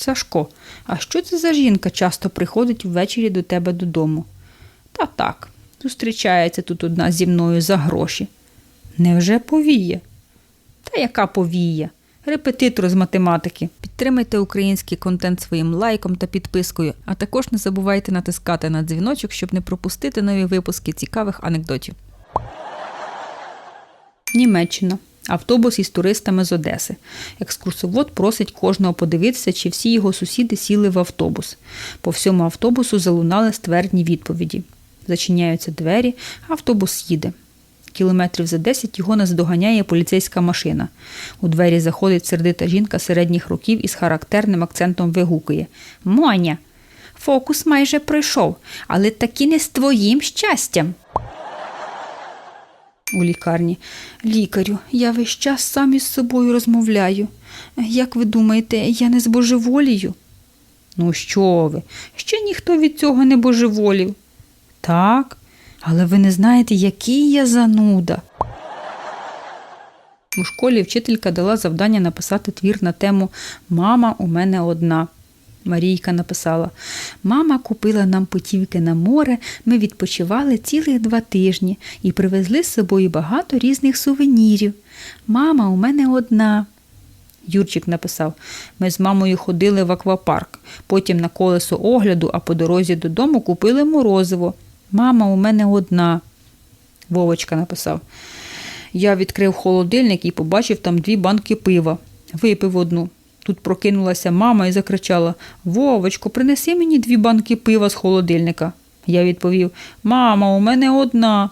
Сашко, а що це за жінка часто приходить ввечері до тебе додому? Та так, зустрічається тут одна зі мною за гроші. Невже повіє? Та яка повія? Репетитор з математики. Підтримайте український контент своїм лайком та підпискою, а також не забувайте натискати на дзвіночок, щоб не пропустити нові випуски цікавих анекдотів. Німеччина. Автобус із туристами з Одеси. Екскурсовод просить кожного подивитися, чи всі його сусіди сіли в автобус. По всьому автобусу залунали ствердні відповіді. Зачиняються двері, автобус їде. Кілометрів за 10 його наздоганяє поліцейська машина. У двері заходить сердита жінка середніх років із характерним акцентом вигукує Моня, фокус майже пройшов, але таки не з твоїм щастям. У лікарні. Лікарю, я весь час сам із собою розмовляю. Як ви думаєте, я не збожеволію? Ну, що ви? Ще ніхто від цього не божеволів. Так, але ви не знаєте, який я зануда. У школі вчителька дала завдання написати твір на тему Мама у мене одна. Марійка написала: Мама купила нам путівки на море, ми відпочивали цілих два тижні і привезли з собою багато різних сувенірів. Мама у мене одна. Юрчик написав: Ми з мамою ходили в аквапарк, потім на колесо огляду, а по дорозі додому купили морозиво. Мама у мене одна. Вовочка написав. Я відкрив холодильник і побачив там дві банки пива. Випив одну. Тут прокинулася мама і закричала Вовочко, принеси мені дві банки пива з холодильника. Я відповів Мама, у мене одна.